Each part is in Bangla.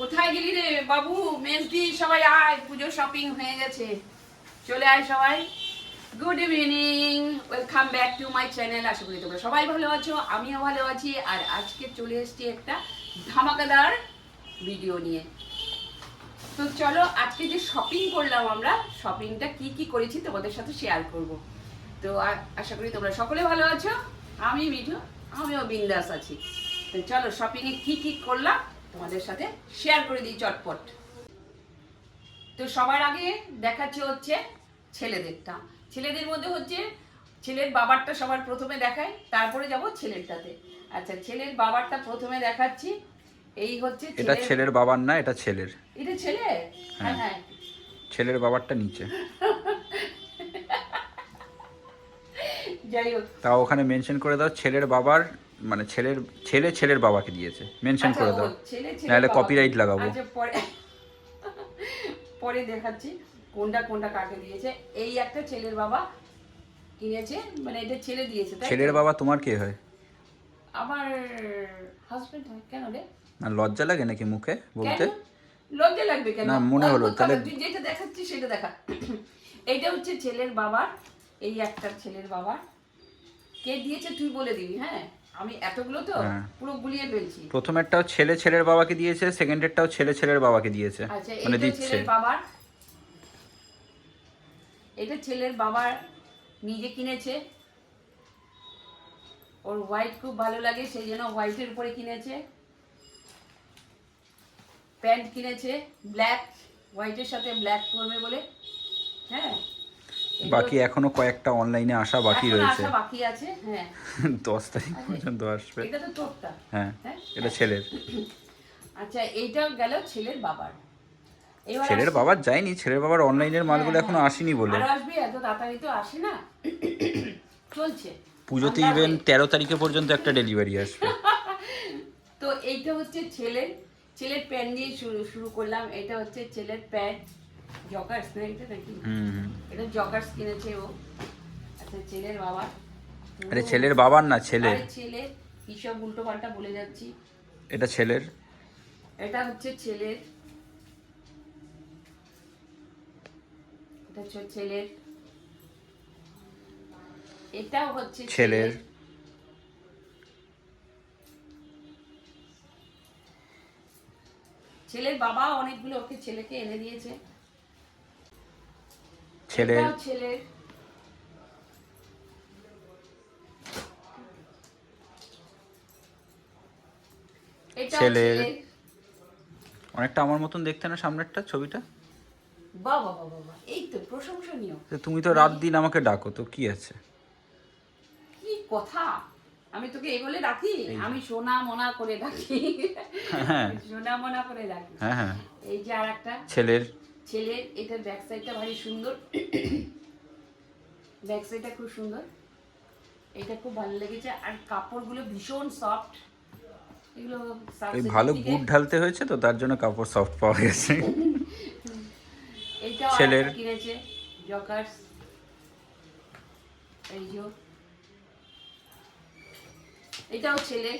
কোথায় গেলি রে বাবু? মেজদি সবাই আয়, পুজো শপিং হয়ে গেছে। চলে আয় সবাই। Good evening welcome back to my channel আশা করি তোমরা সবাই ভালো আছো, আমিও ভালো আছি। আর আজকে চলে এসছি একটা ধামাকাদার ভিডিও নিয়ে। তো চলো, আজকে যে শপিং করলাম আমরা শপিংটা কি কি করেছি তোমাদের সাথে শেয়ার করব। তো আশা করি তোমরা সকলে ভালো আছো। আমি মিঠু, আমিও বিন্দাস আছি। তো চলো শপিংয়ে কি কি করলাম? তোমাদের সাথে শেয়ার করে দিই চটপট। তো সবার আগে দেখাচ্ছি হচ্ছে ছেলেদেরটা। ছেলেদের মধ্যে হচ্ছে ছেলের বাবারটা সবার প্রথমে দেখায় তারপরে যাব ছেলেরটাতে। আচ্ছা ছেলের বাবারটা প্রথমে দেখাচ্ছি। এই হচ্ছে এটা ছেলের- বাবার না এটা ছেলের। এটা ছেলে? হ্যাঁ। হ্যাঁ ছেলের বাবারটা নিচে। যাই হোক। তাও ওখানে মেনশন করে দাও ছেলের বাবার মানে ছেলের ছেলে ছেলের বাবাকে দিয়েছে। মেনশন আচ্ছা, করে দাও। নাহলে copyright লাগাবো। আচ্ছা পরে পরে দেখাচ্ছি কোনটা কোনটা কাকে দিয়েছে। এই একটা ছেলের বাবা কিনেছে মানে এটা ছেলে দিয়েছে তাই ছেলের বাবা তোমার কে হয়? আমার হাজবেন্ড হয়। কেন রে? না লজ্জা লাগে নাকি মুখে বলতে? লজ্জা লাগবে কেন? না, মনে হলো, তাহলে- তুই যেটা দেখাচ্ছিস সেটা দেখা। এইটা হচ্ছে ছেলের বাবার এই একটা ছেলের বাবার। কে দিয়েছে তুই বলে দিবি হ্যাঁ? আমি এতগুলো তো হ্যাঁ। পুরো গুলিয়ে ফেলছি। প্রথমেরটাও ছেলে ছেলের বাবাকে দিয়েছে সেকেন্ডেরটাও ছেলে ছেলের বাবাকে দিয়েছে। আচ্ছা মানে দিচ্ছে। ছেলের বাবার এটা ছেলের বাবার নিজে কিনেছে। ওর হোয়াইট খুব ভালো লাগে সেই জন্য হোয়াইটের উপরে কিনেছে। প্যান্ট কিনেছে ব্ল্যাক হোয়াইটের সাথে ব্ল্যাক করবে বলে। হ্যাঁ। বাকি এখনও কয়েকটা অনলাইনে আসা বাকি রয়েছে। বাকি আছে হ্যাঁ। দশ তারিখ পর্যন্ত আসবে। এটা তো তোরটা হ্যাঁ হ্যাঁ? এটা ছেলের। আচ্ছা এইটা গেল ছেলের বাবার। ছেলের বাবার যায়নি ছেলের বাবার অনলাইনের মালগুলো হ্যাঁ, এখনও হ্যাঁ। আসেনি বলে। আরও আসবে এত তাড়াতাড়ি তো আসে না। চলছে। পুজোতে ইভেন তেরো তারিখে পর্যন্ত একটা ডেলিভারি আসবে। তো এইটা হচ্ছে ছেলের ছেলের প্যান্ট দিয়ে শুরু শুরু করলাম। এটা হচ্ছে ছেলের প্যান্ট জকার্স না এটা নাকি এটা জকার্স কিনেছে ও আচ্ছা ছেলের বাবা আরে ছেলের বাবার না কি উল্টো পাল্টা বলে যাচ্ছি এটা ছেলের? এটা হচ্ছে ছেলের। এটা হচ্ছে ছেলের। এটাও হচ্ছে ছেলের। ছেলের বাবা অনেকগুলো ওকে ছেলেকে এনে দিয়েছে। ছেলের ছেলের? ছেলের। অনেকটা আমার মতন দেখতে না সামনেরটা ছবিটা? বাহ, বাহ। এই তো প্রশংসনীয়। তুমি তো রাত দিন আমাকে ডাকো তো কি আছে? কি কথা? আমি তোকে এই বলে ডাকি? আমি সোনা মোনা করে ডাকি। হ্যাঁ সোনা মোনা করে ডাকি। হ্যাঁ হ্যাঁ। এই যে আর একটা ছেলের ছেলের এটার ব্যাক সাইডটা ভারী সুন্দর। ব্যাক সাইডটা খুব সুন্দর। এটা খুব ভালো লেগেছে। আর কাপড়গুলো ভীষণ সফট এগুলো সার্ভিসের ভালো বুট ঢালতে হয়েছে তো তার জন্য কাপড় সফট পাওয়া গেছে। এইটাও ছেলের। কিনেছে জকার্স এই যে। এটাও ছেলে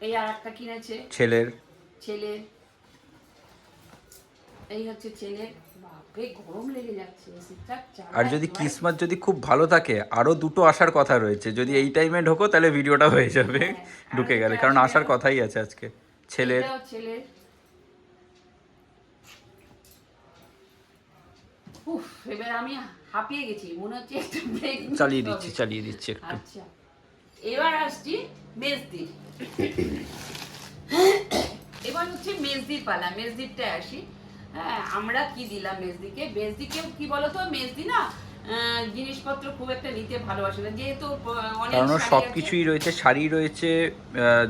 এই আর একটা কিনেছে। ছেলের। ছেলের। এই হচ্ছে ছেলের বাপরে গরম লেগে যাচ্ছে আর যদি। কিসমত যদি খুব ভালো থাকে আরও দুটো আসার কথা রয়েছে যদি এই টাইমে ঢোকো তাহলে ভিডিওটা হয়ে যাবে হ্যাঁ, ঢুকে গেলে। কারণ আসার কথাই আছে আজকে ছেলের। ছেলের। উফ এবার আমি হাঁপিয়ে গেছি মনে হচ্ছে একটু ব্রেক চালিয়ে দিচ্ছি চালিয়ে দিচ্ছি একটু। আচ্ছা এবার আসছি মেজদির। এবার হচ্ছে মেজদির পালা মেজদিরটা আসি। হ্যাঁ আমরা কি দিলাম মেজদিকে? মেজদিকে কি বলতো? মেজদি না জিনিসপত্র খুব একটা নিতে ভালোবাসে না। যেহেতু অনেক কারণ সব কিছুই রয়েছে শাড়ি রয়েছে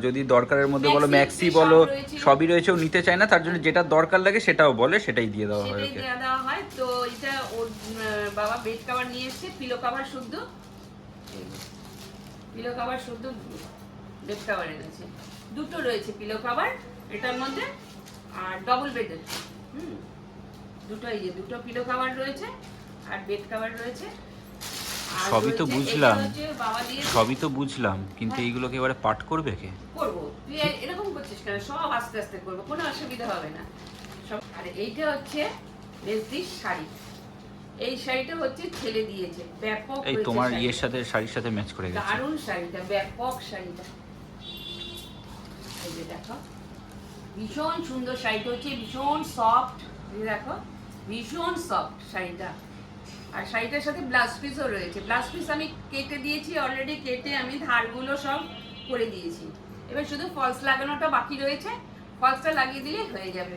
যদি দরকারের মধ্যে বলো ম্যাক্সি বলো সবই রয়েছে ও নিতে চায় না তার জন্য যেটা দরকার লাগে সেটাও বলে সেটাই দিয়ে দেওয়া হয় সেটাই দেওয়া হয়। তো এটা ওর বাবা বেড কাভার নিয়ে এসেছে পিলো কভার শুদ্ধ। পিলো কাভার শুদ্ধ বেড কাভার এনেছে। দুটো রয়েছে পিলো কভার এটার মধ্যে আর ডবল বেডের হুম। দুটো এই যে দুটো পিলো কাভার রয়েছে আর বেড কাভার রয়েছে। সবই তো বুঝলাম। সবই তো বুঝলাম কিন্তু হ্যাঁ। এইগুলোকে এবারে পাঠ করবে কে? করব। তুই এরকম করছিস কেন? সব আস্তে আস্তে করব কোনো অসুবিধা হবে না। আর এইটা হচ্ছে মেজদির শাড়ি। এই শাড়িটা হচ্ছে ছেলে দিয়েছে ব্যাপক এই তোমার ইয়ের সাথে শাড়ির সাথে ম্যাচ করে গেছে। দারুণ শাড়িটা ব্যাপক শাড়িটা। এই যে দেখো ভীষণ সুন্দর শাড়িটা হচ্ছে ভীষণ সফট দেখো ভীষণ সফট শাড়িটা। আর শাড়িটার সাথে ব্লাউজ পিসও রয়েছে। ব্লাউজ পিস আমি কেটে দিয়েছি অলরেডি কেটে আমি ধারগুলো সব করে দিয়েছি। এবার শুধু ফলস লাগানোটা বাকি রয়েছে ফলসটা লাগিয়ে দিলে হয়ে যাবে।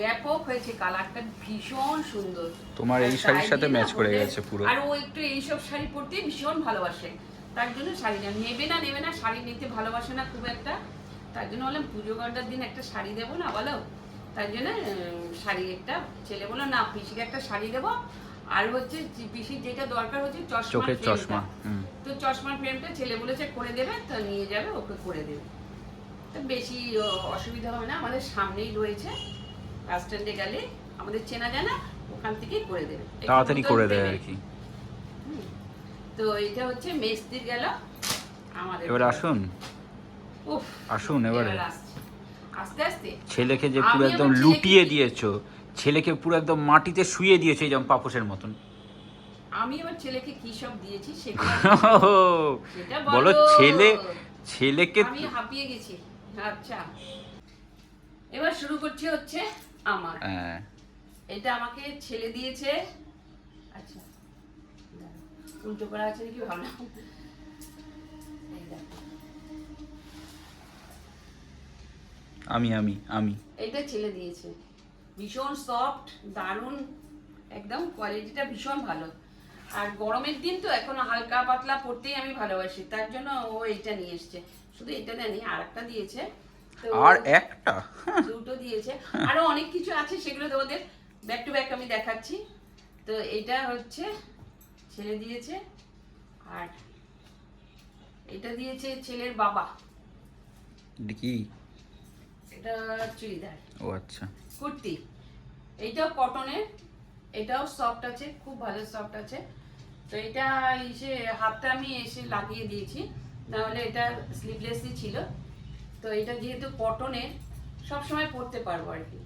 ব্যাপক হয়েছে কালারটা ভীষণ সুন্দর। তোমার এই শাড়ির সাথে match করে গেছে পুরো। আর ও একটু এইসব শাড়ি পরতে ভীষণ ভালোবাসে। তার জন্য শাড়িটা নেবে না নেবে না শাড়ি নিতে ভালোবাসে না খুব একটা। তার জন্য বললাম পুজো ঘণ্টার দিন একটা শাড়ি দেবো না বলো? তার জন্য শাড়ি একটা ছেলে বলল না পিসিকে একটা শাড়ি দেবো। আর হচ্ছে পিসির যেটা দরকার হচ্ছে চশমা চশমা তো চশমার ফ্রেমটা ছেলে বলেছে করে দেবে তো নিয়ে যাবে ওকে করে দেবে। তো বেশি অসুবিধা হবে না আমাদের সামনেই রয়েছে। বাস স্ট্যান্ডে গেলে আমাদের চেনা জানা ওখান থেকেই করে দেবে। তাড়াতাড়ি করে দেয় আর কি। তো এটা হচ্ছে মেস্তির গেল আমাদের এবার আসুন। আসুন এবারে। ছেলেকে যে পুরো একদম লুটিয়ে দিয়েছ ছেলেকে পুরো একদম মাটিতে শুয়ে দিয়েছ যেমন পাপোশের মতন। আমি আমার ছেলেকে কি সব দিয়েছি সেটা বলো বলো। ছেলে ছেলেকে আমি হাঁপিয়ে গেছি। আচ্ছা। এবার শুরু করছি হচ্ছে আমার। হ্যাঁ, এটা আমাকে ছেলে দিয়েছে। আচ্ছা। উল্টো করা আছে নাকি ভাবলাম। এই দেখো, আমি আমি আমি। এইটা ছেলে দিয়েছে। ভীষণ সফট দারুণ একদম কোয়ালিটিটা ভীষণ ভালো। আর গরমের দিন তো এখন হালকা পাতলা পরতেই আমি ভালোবাসি তার জন্য ও এইটা নিয়ে এসছে। শুধু এটা দেয়নি আর একটা দিয়েছে। আর একটা? দুটো দিয়েছে। আরও অনেক কিছু আছে সেগুলো তো ওদের ব্যাক টু ব্যাক আমি দেখাচ্ছি। তো এটা হচ্ছে ছেলে দিয়েছে। আর এটা দিয়েছে ছেলের বাবা। কি? এটা চুড়িদার। ও আচ্ছা। কুর্তি। এইটাও কটনের এটাও সফট আছে খুব ভালো সফট আছে। তো এটা এসে হাতটা আমি এসে লাগিয়ে দিয়েছি নাহলে এটা স্লিভলেসই ছিল। তো এটা যেহেতু কটনের সব সময় পরতে পারব আর কি।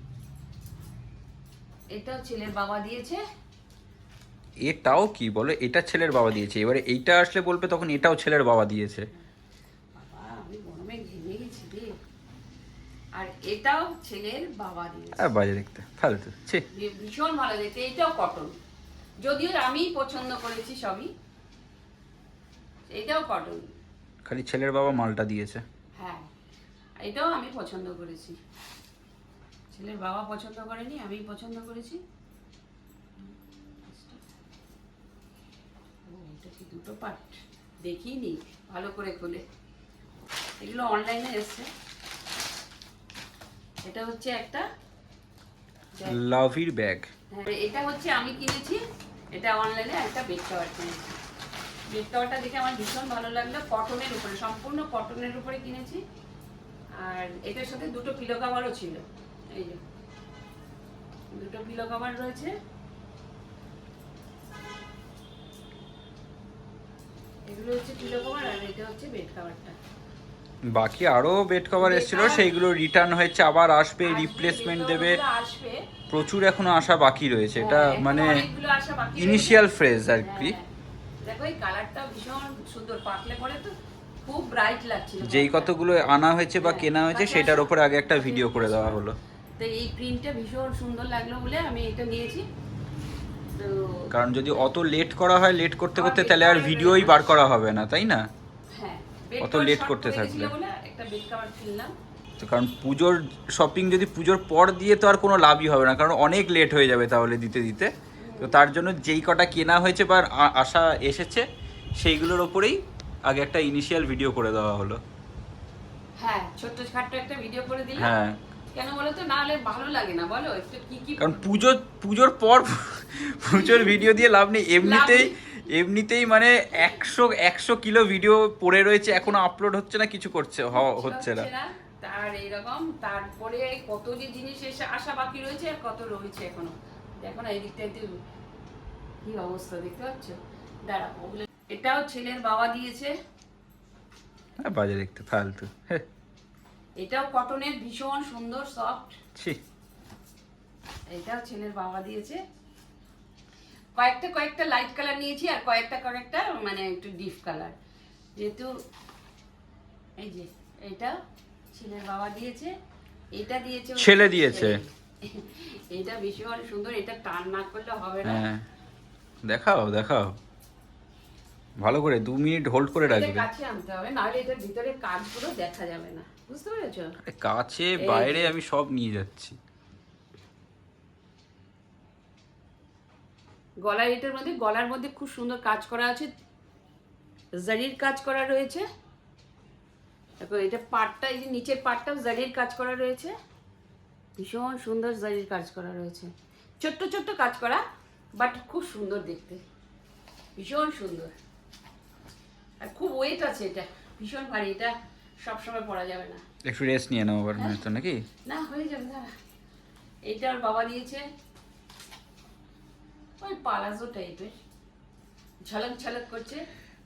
এটাও ছেলের বাবা দিয়েছে। এটাও কি বলো? এটা ছেলের বাবা দিয়েছে। এবারে এইটা আসলে বলবে তখন এটাও ছেলের বাবা দিয়েছে বাবা আমি গরমে ঘেমে গেছি রে আর এটাও ছেলের বাবা দিয়েছে। আর বাজে দেখতে। ফালতু ছি। ভীষণ ভালো দেখতে। এটাও কটন যদিও আমি পছন্দ করেছি সবই। এটাও কটন খালি ছেলের বাবা মালটা দিয়েছে। হ্যাঁ। এটাও আমি পছন্দ করেছি। ছেলের বাবা পছন্দ করেনি আমি পছন্দ করেছি। এটা কি দুটো পার্ট দেখিনি। ভালো করে খুলে। এগুলো অনলাইনে এসছে। এটা হচ্ছে একটা লাভির ব্যাগ। হ্যাঁ, এটা হচ্ছে আমি কিনেছি। এটা অনলাইনে একটা বেড কভার কিনেছি। বেড কভারটা দেখে আমার ভীষণ ভালো লাগল। কটনের উপরে সম্পূর্ণ কটনের উপরে কিনেছি। আর এটার সাথে দুটো পিলো কভারও ছিল। এই যে দুটো পিলো কভার রয়েছে। এগুলো হচ্ছে পিলো কভার আর এটা হচ্ছে বেড কভারটা বাকি আরও বেড কভার এসেছিল সেইগুলো রিটার্ন হয়েছে আবার আসবে রিপ্লেসমেন্ট দেবে। আসবে। প্রচুর এখনও আসা বাকি রয়েছে এটা হ্যাঁ, মানে। ইনিশিয়াল ফ্রেজ আর কি। হ্যাঁ। দেখো এই কালারটা ভীষণ সুন্দর পাকলে পরে তো খুব ব্রাইট লাগছিল। যেই কতগুলো আনা হয়েছে বা হ্যাঁ, কেনা হয়েছে সেটার। উপরে আগে একটা ভিডিও করে দেওয়া হলো। তো এই প্রিন্টটা ভীষণ সুন্দর লাগল বলে আমি এটা নিয়েছি। কারণ যদি অত লেট করা হয় লেট করতে করতে তাহলে আর ভিডিওই বার করা হবে না তাই না? অত লেট করতে। একটা বেড কভার কিনলাম তো কারণ পুজোর শপিং যদি পুজোর পর দিয়ে তো আর কোনো লাভই হবে না কারণ অনেক লেট হয়ে যাবে তাহলে দিতে দিতে। তো তার জন্য যেই কটা কেনা হয়েছে বা আশা এসেছে সেইগুলোর ওপরেই আগে একটা ইনিশিয়াল ভিডিও করে দেওয়া হলো। হ্যাঁ ছোট্ট খাট্ট একটা ভিডিও করে দিলাম। হ্যাঁ। কেন বলো তো না হলে ভালো লাগে না বলো। একটু কি কি কারণ পুজো পুজোর পর পুজোর ভিডিও দিয়ে লাভ নেই। এমনিতেই এমনিতেই মানে একশো একশো কিলো ভিডিও পড়ে রয়েছে এখনও আপলোড হচ্ছে না কিছু করছে হচ্ছে না তার এইরকম তারপরে কত যে জিনিস এসে আসা বাকি রয়েছে আর কত রয়েছে এখনও। দেখো না এই কি অবস্থা দেখতে পাচ্ছ? দাঁড়া ওগুলো এটাও ছেলের বাবা দিয়েছে। আর বাজে দেখতে ফালতু। এটাও কটনের ভীষণ সুন্দর সফট ছি। এটাও ছেলের বাবা দিয়েছে। কয়েকটা কয়েকটা লাইট কালার নিয়েছি আর কয়েকটা কয়েকটা মানে একটু ডিপ কালার যেহেতু এই যে এটা ছেলের বাবা দিয়েছে এটা দিয়েছে ছেলে দিয়েছে। এটা ভীষণ সুন্দর এটা টান না করলে হবে না। হ্যাঁ। দেখাও দেখাও। ভালো করে দু মিনিট হোল্ড করে রাখবে। কাছে আনতে হবে নাহলে এটার ভিতরে কাজগুলো দেখা যাবে না। বুঝতে পেরেছ? কাছে বাইরে আমি সব নিয়ে যাচ্ছি। গলার এটার মধ্যে গলার মধ্যে খুব সুন্দর কাজ করা আছে। জারির কাজ করা রয়েছে। দেখো এটা পাটটা এই যে নিচের পাটটাও জারির কাজ করা রয়েছে। ভীষণ সুন্দর জারির কাজ করা রয়েছে। ছোট্ট ছোট্ট কাজ করা বাট খুব সুন্দর দেখতে। ভীষণ সুন্দর। আর খুব ওয়েট আছে এটা। ভীষণ ভারী এটা সবসময় পরা যাবে না। একটু রেস্ট নিয়ে নাও আবার নয়তো নাকি? না হয়ে যাবে না এইটা ওর বাবা দিয়েছে। ওই পালাজো টাইপের ঝলক ঝলক করছে।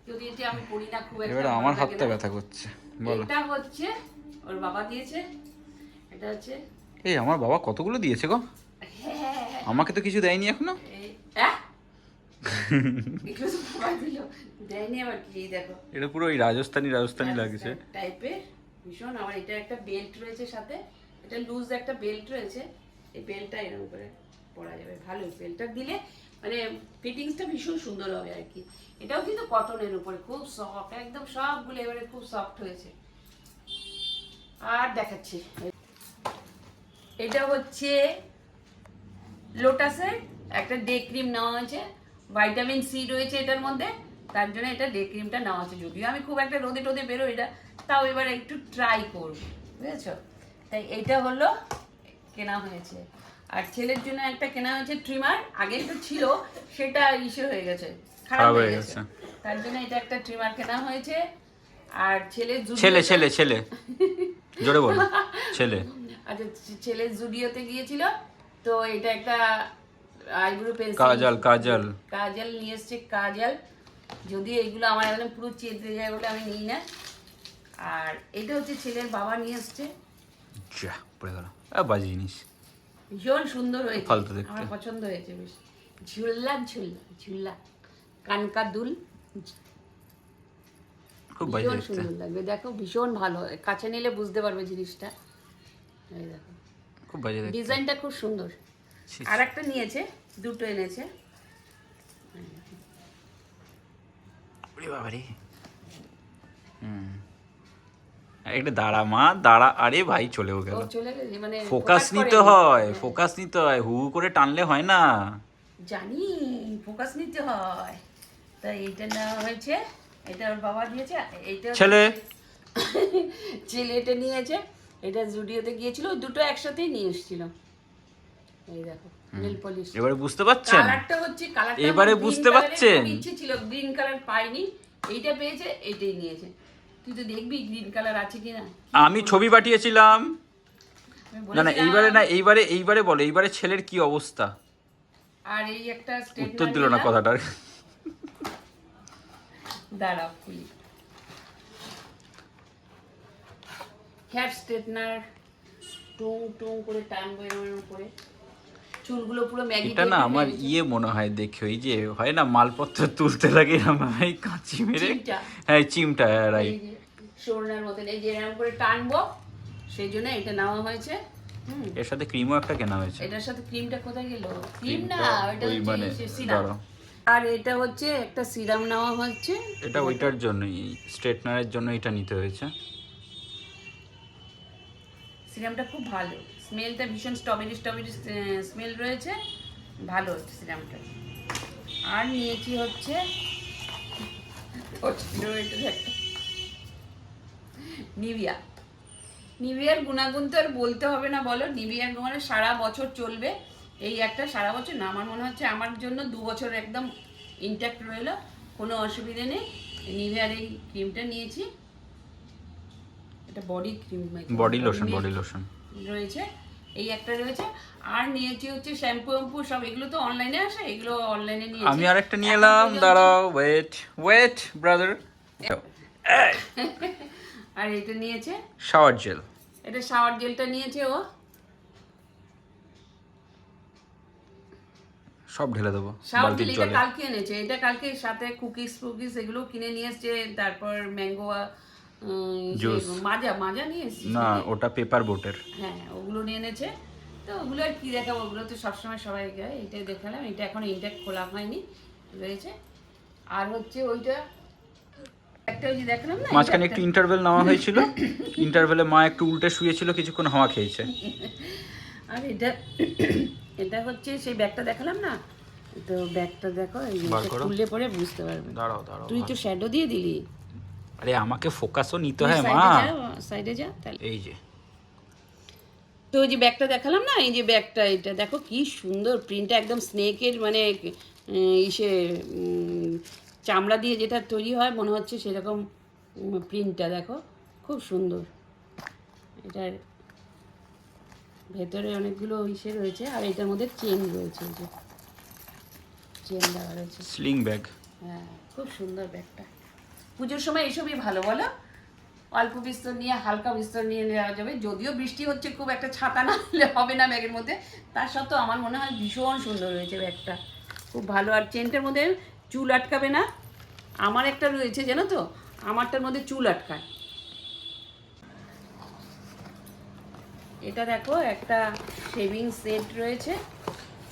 যদি এটা আমি পড়ি না খুব একটা আমার হাতটা ব্যথা করছে বলো। এটা হচ্ছে ওর বাবা দিয়েছে। এটা হচ্ছে এই আমার বাবা কতগুলো দিয়েছে গো? হ্যাঁ। আমাকে তো কিছু দেয়নি এখনও? এটা পুরো ওই রাজস্থানি রাজস্থানি লাগছে। টাইপের ভীষণ। আমার এটা একটা বেল্ট রয়েছে সাথে। এটা লুজ একটা বেল্ট রয়েছে। এই বেল্টটা এরকম করে পরা যাবে। ভালো বেল্টটা দিলে মানে ফিটিংসটা ভীষণ সুন্দর হবে আর কি। এটাও কিন্তু কটনের উপরে, খুব সফট একদম সবগুলো এবারে খুব সফট হয়েছে। আর দেখাচ্ছি। এটা হচ্ছে লোটাসের একটা ডে ক্রিম নেওয়া হয়েছে। ভাইটামিন সি রয়েছে এটার মধ্যে, তার জন্য এটা ডে ক্রিমটা নেওয়া হচ্ছে যদিও আমি খুব একটা রোদে টোদে বেরোই এটা তাও এবার একটু ট্রাই করব, বুঝেছ? তাই এটা হলো কেনা হয়েছে। আর ছেলের জন্য একটা কেনা হয়েছে ট্রিমার আগে তো ছিল সেটা ইসে হয়ে গেছে খারাপ হয়ে গেছে। তার জন্য এটা একটা ট্রিমার কেনা হয়েছে আর ছেলের জুডিওতে- ছেলে ছেলে ছেলে। জোরে বল ছেলে। আচ্ছা ছে- ছেলের জুডিওতে গিয়েছিল তো এটা একটা আইব্রো পেন্সিল। কাজল কাজল। কাজল নিয়ে এসছে কাজল। যদি এইগুলো আমার একদম পুরো চেতে যায় বলে আমি নিই না। আর এটা হচ্ছে ছেলের বাবা নিয়ে এসছে। যা পড়ে গেল। আ, বাজে জিনিস। ভীষণ সুন্দর হয়েছে। ফালতু দেখতে। আমার পছন্দ হয়েছে বেশ। ঝুল্লা ঝুল্লা ঝুল্লা কানকা দুল। খুব ভীষণ সুন্দর লাগবে। দেখো ভীষণ ভালো কাছে নিলে বুঝতে পারবে জিনিসটা। এই দেখো। খুব বাজে ডিজাইনটা খুব সুন্দর। আর একটা নিয়েছে দুটো এনেছে। বাবারে। হুম। একটা দাঁড়া মা দাঁড়া। আরে ভাই চলেও গেল। চলে গেছে মানে ফোকাস নিতে হয় ফোকাস নিতে হয় হু করে টানলে হয় না। জানি ফোকাস নিতে হয়। তা এইটা নেওয়া হয়েছে এটা ওর বাবা দিয়েছে এইটা ছেলে? এটা নিয়েছে এটা জুডিওতে গিয়েছিল দুটো একসাথেই নিয়ে এসেছিল। এই দেখো এবারে বুঝতে পারছেন? হচ্ছে এবারে বুঝতে পারছেন? ইচ্ছে ছিল গ্রিন কালার পাইনি এইটা পেয়েছে এইটাই নিয়েছে। তুই তো দেখবি গ্রিন কালার আছে কিনা? আমি ছবি পাঠিয়েছিলাম। না না এইবারে না এইবারে এইবারে বলো এইবারে ছেলের কি অবস্থা? আর এই একটা উত্তর দিল না কথাটার। দাঁড়াও খুলি। হেয়ার স্ট্রেটনার টুং টুং করে টানবো চুলগুলো পুরো ম্যাগি এটা না আমার ইয়ে মনে হয় দেখে ওই যে হয় না মালপত্র তুলতে লাগে আমার কাঁচি মেরে। হ্যাঁ চিমটা রাইট শোরনার মতন এই যে এরকম করে টানবো সেই জন্য এটা নেওয়া হয়েছে। হুম। এর সাথে ক্রিমও একটা কেনা হয়েছে। এটার সাথে ক্রিমটা কোথায় গেল? ক্রিম না ওটা মানে হচ্ছে সিরাম আর এটা হচ্ছে একটা সিরাম নেওয়া হচ্ছে। এটা ওইটার জন্যই স্ট্রেটনারের জন্য এটা নিতে হয়েছে। সিরামটা খুব ভালো। স্মেলটা ভীষণ স্ট্রবেরি স্ট্রবেরি স্মেল রয়েছে। ভালো হচ্ছে সিরামটা আর নিয়েছি হচ্ছে নিভিয়া। নিভিয়ার গুণাগুণ তো আর বলতে হবে না বলো। নিভিয়ার মানে সারা বছর চলবে। এই একটা সারা বছর না আমার মনে হচ্ছে আমার জন্য দু বছর একদম ইনট্যাক্ট রইল। কোনো অসুবিধে নেই। নিভিয়ার এই ক্রিমটা নিয়েছি। এটা body cream body lotion body lotion রয়েছে। এই একটা রয়েছে। আর নিয়েছি হচ্ছে শ্যাম্পু শ্যাম্পু সব। এগুলো তো অনলাইনে আসে? এগুলো অনলাইনে নিয়েছি। আমি আরেকটা নিয়ে এলাম। দাঁড়াও ওয়েট ওয়েট ব্রাদার আর এটা নিয়েছে? শাওয়ার জেল এটা শাওয়ার জেলটা নিয়েছে ও। সব ঢেলে দেবো শাওয়ার জেল এটা কালকে এনেছে এটা কালকে সাথে কুকিজ ফুকিজ এগুলো কিনে নিয়ে এসছে তারপর ম্যাঙ্গো Juice. মাজা মাজা নিয়ে এসছে না ওটা পেপার বোটের হ্যাঁ ওগুলো নিয়ে এনেছে। তো ওগুলো আর কি দেখাবো ওগুলো তো সবসময় সবাই গায় এইটাই দেখালাম এটা এখন ইনটেক খোলা হয়নি রয়েছে। আর হচ্ছে ওইটা একটা ওই যে দেখালাম না মাঝখানে একটু ইন্টারভেল নেওয়া হয়েছিল। ইন্টারভেলে মা একটু উল্টে শুয়েছিল কিছুক্ষণ হাওয়া খেয়েছে। আর এটা এটা হচ্ছে সেই ব্যাগটা দেখালাম না? তো ব্যাগটা দেখো। খুললে পরে বুঝতে পারবে। দাঁড়াও দাঁড়াও তুই তো শ্যাডো দিয়ে দিলি। আরে আমাকে ফোকাসও নিতে হয় মা। সাইডে যা তাহলে। এই যে। তো ওই যে ব্যাগটা দেখালাম না এই যে ব্যাগটা এটা দেখো কি সুন্দর প্রিন্টটা একদম স্নেকের মানে ইসে উম, চামড়া দিয়ে যেটা তৈরি হয় মনে হচ্ছে সেরকম প্রিন্টটা দেখো। খুব সুন্দর। এটার ভেতরে অনেকগুলো ইসে রয়েছে আর এটার মধ্যে চেন রয়েছে এই যে। চেন দেওয়া রয়েছে। স্লিং ব্যাগ হ্যাঁ খুব সুন্দর ব্যাগটা। পুজোর সময় এসবই ভালো বলো? অল্প বিস্তর নিয়ে হালকা বিস্তর নিয়ে নেওয়া যাবে। যদিও বৃষ্টি হচ্ছে খুব একটা ছাতা না হলে হবে না ব্যাগের মধ্যে। তার সত্ত্বেও আমার মনে হয় ভীষণ সুন্দর হয়েছে ব্যাগটা। খুব ভালো আর চেনটার মধ্যে চুল আটকাবে না? আমার একটা রয়েছে জানো তো? আমারটার মধ্যে চুল আটকায়। এটা দেখো একটা শেভিং সেট রয়েছে।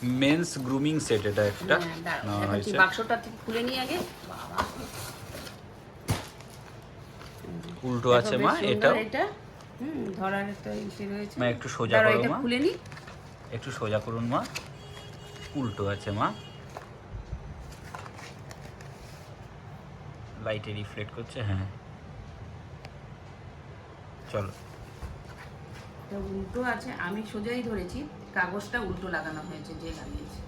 মেন্স গ্রুমিং সেট এটা একটা হ্যাঁ, বাক্সটা খুলে নিয়ে আগে। উল্টো আছে মা এটাও। এটা। হুম ধরার একটা ইসে রয়েছে। মা, একটু সোজা করো, এটা মা। খুলে নি। একটু সোজা করুন মা। উল্টো আছে মা। লাইটে রিফ্লেক্ট করছে হ্যাঁ চলো। তো উল্টো আছে আমি সোজাই ধরেছি কাগজটা উল্টো লাগানো হয়েছে যে লাগিয়েছে।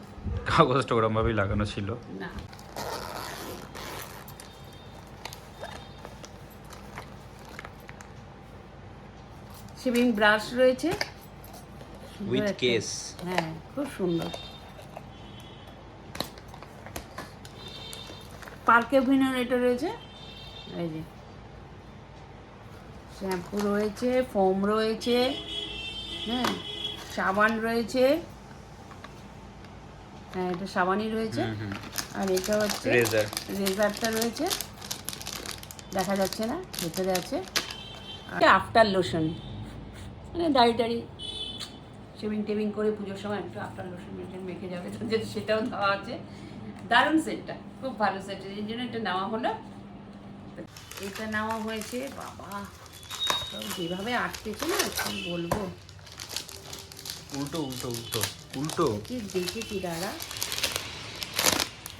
কাগজটা ওরম ভাবেই লাগানো ছিল? না। শেভিং ব্রাশ রয়েছে। উইথ কেস হ্যাঁ খুব সুন্দর। পার্কে এটা রয়েছে? এই যে। শ্যাম্পু রয়েছে ফোম রয়েছে হ্যাঁ সাবান রয়েছে। হ্যাঁ এটা সাবানই রয়েছে। আর এটা হচ্ছে রেজার রেজারটা রয়েছে। দেখা যাচ্ছে না ভেতরে আছে। আফটার লোশন মানে দাড়ি টাড়ি শেভিং টেভিং করে পুজোর সময় একটু আফটার লোশন মেশন মেখে যাবে সেটাও দেওয়া আছে। দারুণ সেটটা খুব ভালো সেট এই জন্য এটা নেওয়া হলো। এটা নেওয়া হয়েছে বাবা যেভাবে আটকেছে না কি বলব? উল্টো উল্টো উল্টো উল্টো। কি দেখেছি দাদা?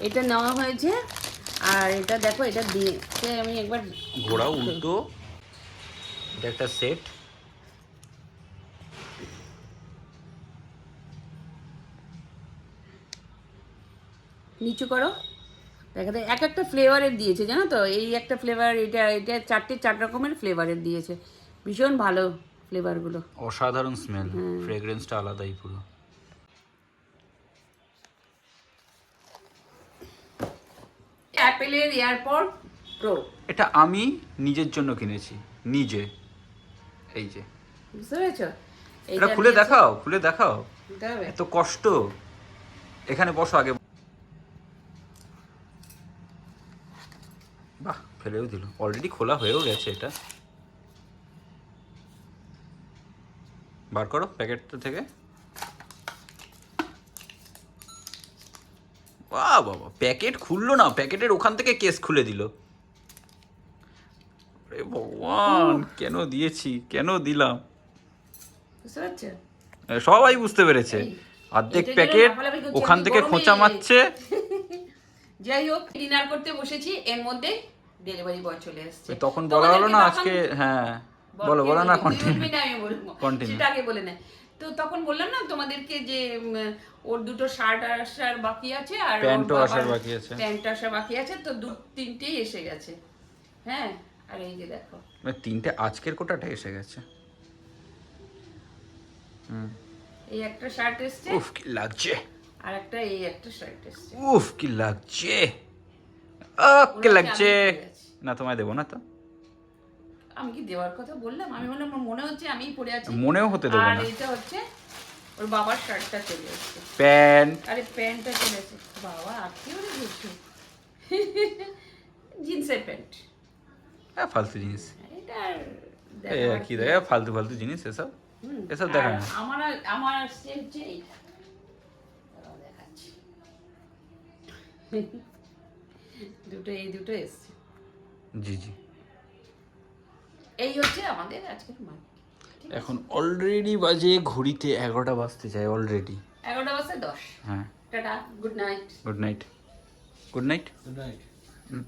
এটা নেওয়া হয়েছে আর এটা দেখো এটা দিয়ে আমি একবার ঘোড়া উল্টো। এটা একটা সেট নিচু করো। দেখাতে এক একটা ফ্লেভারের দিয়েছে জানো তো? এই একটা ফ্লেভার এটা এটা চারটে চার রকমের ফ্লেভারের দিয়েছে। ভীষণ ভালো ফ্লেভারগুলো অসাধারণ স্মেল ফ্রেগ্রেন্সটা আলাদাই পুরো। অ্যাপেলের এয়ারপড প্রো। এটা আমি নিজের জন্য কিনেছি নিজে। এই যে। বুঝতে পেরেছ? এটা খুলে দেখাও খুলে দেখাও। এত কষ্ট। এখানে বসো আগে। ফেলেও দিল। অলরেডি খোলা হয়েও গেছে এটা। বার করো প্যাকেটটা থেকে। বাবা প্যাকেট খুললো না। প্যাকেটের ওখান থেকে কেস খুলে দিল। আরে ভগবান কেন দিয়েছি? কেন দিলাম? সবাই বুঝতে পেরেছে। অর্ধেক প্যাকেট ওখান থেকে খোঁচা মারছে। যাই হোক ডিনার করতে বসেছি। এর মধ্যে ডেলিভারি বয় চলে এসেছে। তখন বলা হলো না আজকে হ্যাঁ বল, বলো না কন্টিনিউ আমি বলব। সেটা আগে বলে নে। তো তখন বললাম না তোমাদেরকে যে ওর দুটো শার্ট আসার বাকি আছে আর প্যান্টও আসার বাকি আছে। প্যান্ট আসার বাকি আছে তো দু তিনটেই এসে গেছে। হ্যাঁ আর এই যে দেখো। মানে তিনটে আজকের কোটাটা এসে গেছে। হুম। এই একটা শার্ট এসছে। উফ কি লাগছে। আর একটা এই একটা শার্ট এসছে। উফ কি লাগছে। আহ, কি লাগছে? না তোমায় দেবো না তো? আমি কি দেওয়ার কথা বললাম? আমি বললাম আমার মনে হচ্ছে আমিই পরে আছি। মনেও হতে দেবো আর না। এটা হচ্ছে ওর বাবার শার্টটা চলে এসছে। প্যান্ট। আরে প্যান্টটা চলে এসছে। বাবা আত্মীয় রে বলছে জিন্সের প্যান্ট। হ্যাঁ ফালতু জিনিস। এটা আর এই কি দেয় ফালতু ফালতু জিনিস এসব। হুম, এসব আর দেখায় না। আমার আর- আমার হচ্ছে এইটা দেখাচ্ছি। দুটো এই দুটো এসছে। জি জি। এই হচ্ছে আমাদের আজকের মার্কেট এখন অলরেডি বাজে ঘড়িতে এগারোটা বাজতে চায় অলরেডি এগারোটা বাজতে দশ। হ্যাঁ। Tata good night good night good night good night হুম।